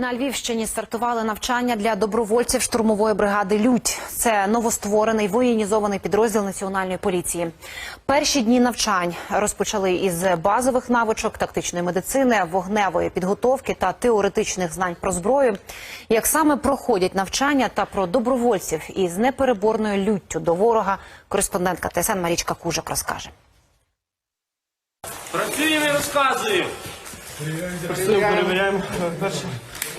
На Львівщині стартували навчання для добровольців штурмової бригади Лють. Це новостворений воєнізований підрозділ національної поліції. Перші дні навчань розпочали із базових навичок тактичної медицини, вогневої підготовки та теоретичних знань про зброю. Як саме проходять навчання та про добровольців із непереборною люттю до ворога, кореспондентка ТСН Марічка Кужак розкаже. Працюємо і розказуємо. Працюємо, перевіряємо.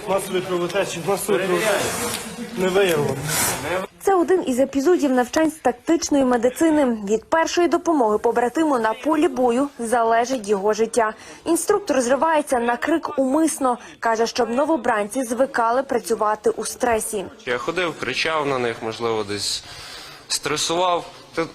Масові кровотечі, масові кровотечі не виявлено. Це один із епізодів навчань з тактичної медицини. Від першої допомоги побратиму на полі бою залежить його життя. Інструктор зривається на крик умисно. Каже, щоб новобранці звикали працювати у стресі. Я ходив, кричав на них, можливо, десь стресував.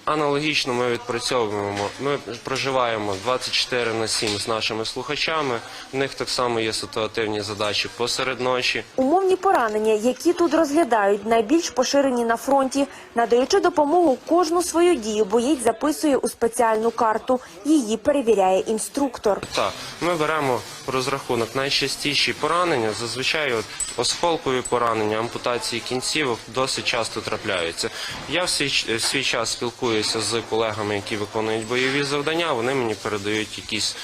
Аналогічно ми відпрацьовуємо. Ми проживаємо 24 на 7 з нашими слухачами. В них так само є ситуативні задачі посеред ночі. Умовні поранення, які тут розглядають, найбільш поширені на фронті. Надаючи допомогу, кожну свою дію боєць записує у спеціальну карту. Її перевіряє інструктор. Так, ми беремо розрахунок найчастіші поранення. Зазвичай от осколкові поранення, ампутації кінцівок досить часто трапляються. Я в свій, в свій час спілкуюся з колегами, які виконують бойові завдання. Вони мені передають якісь.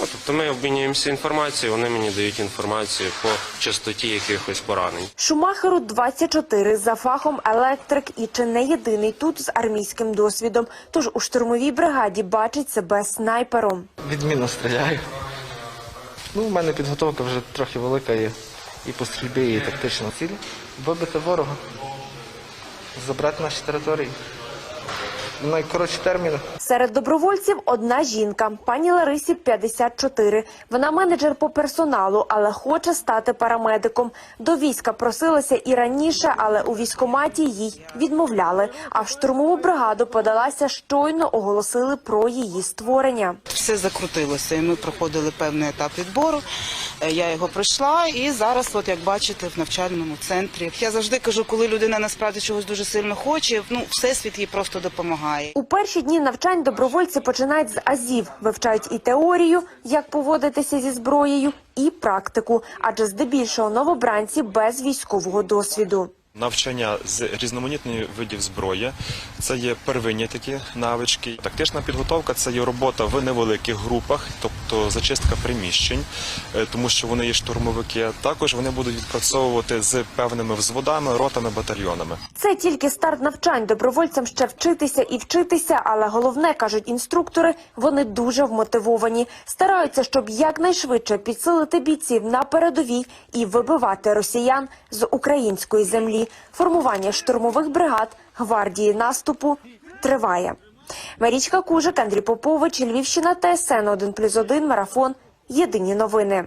Ну, тобто ми обмінюємося інформацією, вони мені дають інформацію по частоті якихось поранень. Шумахеру 24, за фахом електрик і чи не єдиний тут з армійським досвідом. Тож у штурмовій бригаді бачить себе снайпером. Відмінно стріляю. Ну, у мене підготовка вже трохи велика є і по стрільбі, і тактична ціль. Вибити ворога, забрати наші території. Найкоротші терміни. Серед добровольців одна жінка, пані Ларисі 54. Вона менеджер по персоналу, але хоче стати парамедиком. До війська просилася і раніше, але у військкоматі їй відмовляли. А в штурмову бригаду подалася щойно оголосили про її створення. все закрутилося, і ми проходили певний етап відбору. Е, Я його пройшла, і зараз, от як бачите, в навчальному центрі. Я завжди кажу, коли людина насправді чогось дуже сильно хоче, ну всесвіт їй просто допомагає. У перші дні навчань добровольці починають з азів, вивчають і теорію, як поводитися зі зброєю, і практику, адже здебільшого новобранці без військового досвіду. Навчання з різноманітних видів зброї це є первинні такі навички. Тактична підготовка це є робота в невеликих групах, тобто зачистка приміщень, е, тому що вони є штурмовики. Також вони будуть відпрацьовувати з певними взводами, ротами, батальйонами. Це тільки старт навчань. Добровольцям ще вчитися і вчитися, але головне кажуть інструктори, вони дуже вмотивовані. Стараються, щоб якнайшвидше підсилити бійців на передовій і вибивати росіян з української землі. Формування штурмових бригад гвардії наступу триває. Марічка Кужик, Андрій Попович, Львівщина, ТСН 1+,1, Марафон. Єдині новини.